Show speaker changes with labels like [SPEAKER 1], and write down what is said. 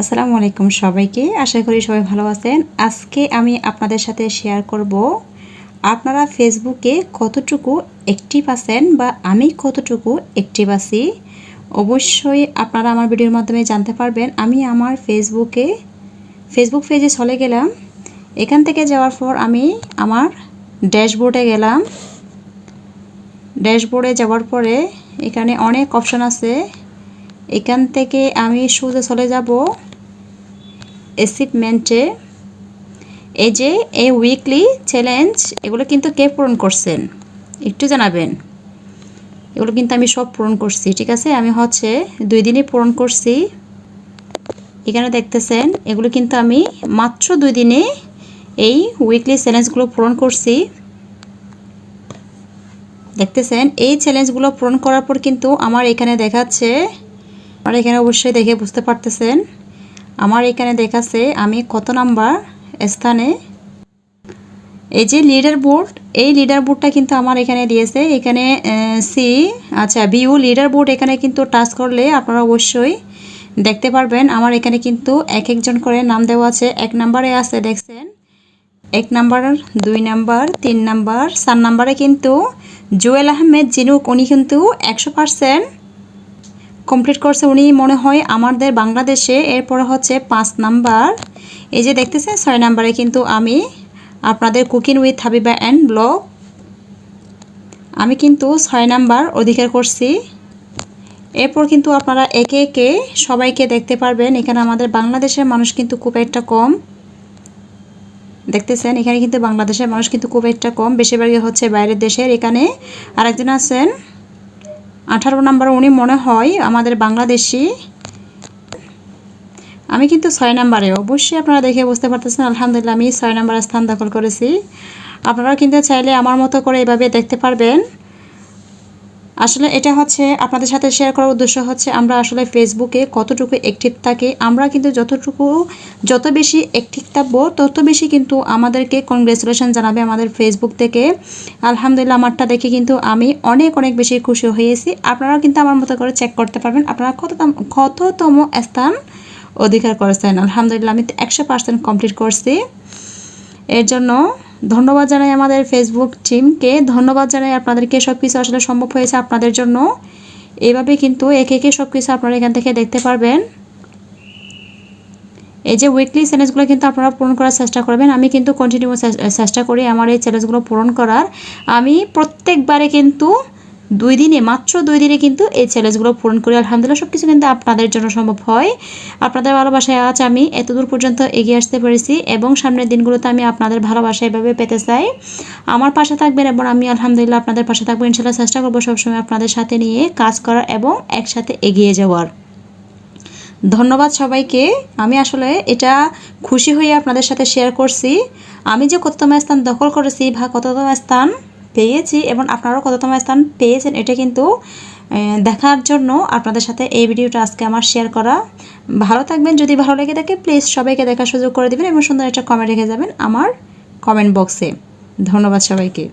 [SPEAKER 1] আসসালামু আলাইকুম সবাইকে। আশা করি সবাই ভালো আছেন। আজকে আমি আপনাদের সাথে শেয়ার করব, আপনারা ফেসবুকে কতটুকু অ্যাক্টিভ আছেন বা আমি কতটুকু অ্যাক্টিভ আছি? অবশ্যই আপনারা আমার ভিডিওর মাধ্যমে জানতে পারবেন। আমি আমার ফেসবুকে ফেসবুক পেজে চলে গেলাম। এখান থেকে যাওয়ার পর আমি আমার ড্যাশবোর্ডে গেলাম। ড্যাশবোর্ডে যাওয়ার পরে এখানে অনেক অপশান আছে। এখান থেকে আমি সোজা চলে যাব অ্যাচিভমেন্টে এই যে, এই উইকলি চ্যালেঞ্জ এগুলো কিন্তু কে পূরণ করছেন? একটু জানাবেন। এগুলো কিন্তু আমি সব পূরণ করছি, ঠিক আছে? আমি হচ্ছে দুই দিনই পূরণ করছি। এখানে দেখতেছেন, এগুলো কিন্তু আমি মাত্র দুই দিনে এই উইকলি চ্যালেঞ্জগুলো পূরণ করছি। দেখতেছেন, এই চ্যালেঞ্জগুলো পূরণ করার পর কিন্তু আমার এখানে দেখাচ্ছে আমার এখানে অবশ্যই দেখে বুঝতে পারতেছেন। আমার এখানে দেখাচ্ছে আমি কত নাম্বার স্থানে। এই যে লিডার বোর্ড এই লিডার বোর্ডটা কিন্তু আমার এখানে দিয়েছে। এখানে সি আচ্ছা বিউ লিডার বোর্ড এখানে কিন্তু টাচ করলে আপনারা অবশ্যই দেখতে পারবেন। আমার এখানে কিন্তু এক একজন করে নাম দেওয়া আছে। এক নাম্বারে আছে, দেখছেন? এক নাম্বার, দুই নাম্বার, তিন নাম্বার, চার নাম্বারে কিন্তু জুয়েল আহমেদ জিনুক, উনি কিন্তু একশো পারসেন্ট কমপ্লিট করছে উনি, মনে হয় আমাদের বাংলাদেশে। এরপরে হচ্ছে পাঁচ নাম্বার। এই যে দেখতেছেন, ছয় নাম্বারে কিন্তু আমি আপনাদের cooking with Habiba and blog আমি কিন্তু ছয় নাম্বার অধিকার করছি। এরপর কিন্তু আপনারা একে একে সবাইকে দেখতে পারবেন। এখানে আমাদের বাংলাদেশের মানুষ কিন্তু খুব একটা কম। দেখতেছেন, এখানে কিন্তু বাংলাদেশের মানুষ কিন্তু খুব একটা কম। বেশিরভাগই হচ্ছে বাইরের দেশের। এখানে আরেকজন আছেন আঠারো নাম্বার উনি মনে হয় আমাদের বাংলাদেশি। আমি কিন্তু ছয় নাম্বারে, অবশ্যই আপনারা দেখে বুঝতে পারতেছেন, আলহামদুলিল্লাহ আমি ছয় নাম্বার স্থান দখল করেছি। আপনারা কিন্তু চাইলে আমার মতো করে এভাবে দেখতে পারবেন। আসলে এটা হচ্ছে আপনাদের সাথে শেয়ার করার উদ্দেশ্য হচ্ছে আমরা আসলে ফেসবুকে কতটুকু অ্যাক্টিভ থাকি, আমরা কিন্তু যতটুকু, যত বেশি অ্যাক্টিভ থাকব, তত বেশি কিন্তু আমাদেরকে কনগ্রেচুলেশন জানাবে আমাদের ফেসবুক থেকে। আলহামদুলিল্লাহ, আমারটা দেখে কিন্তু আমি অনেক অনেক বেশি খুশি হয়েছি। আপনারাও কিন্তু আমার মতো করে চেক করতে পারবেন। আপনারা কততম কততম স্থান অধিকার করেছেন? আলহামদুলিল্লাহ, আমি একশো পার্সেন্ট কমপ্লিট করছি। এর জন্য ধন্যবাদ জানাই আমাদের ফেসবুক টিমকে ধন্যবাদ জানাই আপনাদেরকে সব কিছু আসলে সম্ভব হয়েছে আপনাদের জন্য। এভাবে কিন্তু একে একে সব কিছু আপনারা এখান থেকে দেখতে পারবেন। এই যে উইকলি চ্যালেঞ্জগুলো কিন্তু আপনারা পূরণ করার চেষ্টা করবেন। আমি কিন্তু কন্টিনিউ চেষ্টা করি আমার এই চ্যালেঞ্জগুলো পূরণ করার। আমি প্রত্যেকবারে কিন্তু দুই দিনে, মাত্র দুই দিনে কিন্তু এই চ্যালেঞ্জগুলো পূরণ করি। আলহামদুলিল্লাহ সব কিছু কিন্তু আপনাদের জন্য সম্ভব হয়। আপনাদের ভালোবাসায় আজ আমি এতদূর পর্যন্ত এগিয়ে আসতে পেরেছি এবং সামনের দিনগুলোতে আমি আপনাদের ভালোবাসা এভাবে পেতে চাই। আমার পাশে থাকবেন এবং আমি আলহামদুলিল্লাহ আপনাদের পাশে থাকব। ইনশাল্লাহ চেষ্টা করব সবসময় আপনাদের সাথে নিয়ে কাজ করার এবং একসাথে এগিয়ে যাওয়ার। ধন্যবাদ সবাইকে। আমি আসলে এটা খুশি হয়ে আপনাদের সাথে শেয়ার করছি। আমি যে কততম স্থান দখল করেছি বা কততম স্থান পেয়েছি এবং আপনারাও কততম স্থান পেয়েছেন এটা কিন্তু দেখার জন্য আপনাদের সাথে এই ভিডিওটা আজকে আমার শেয়ার করা। ভালো থাকবেন, যদি ভালো লেগে থাকে প্লিজ সবাইকে দেখার সুযোগ করে দেবেন এবং সুন্দর একটা কমেন্ট রেখে যাবেন আমার কমেন্ট বক্সে ধন্যবাদ সবাইকে।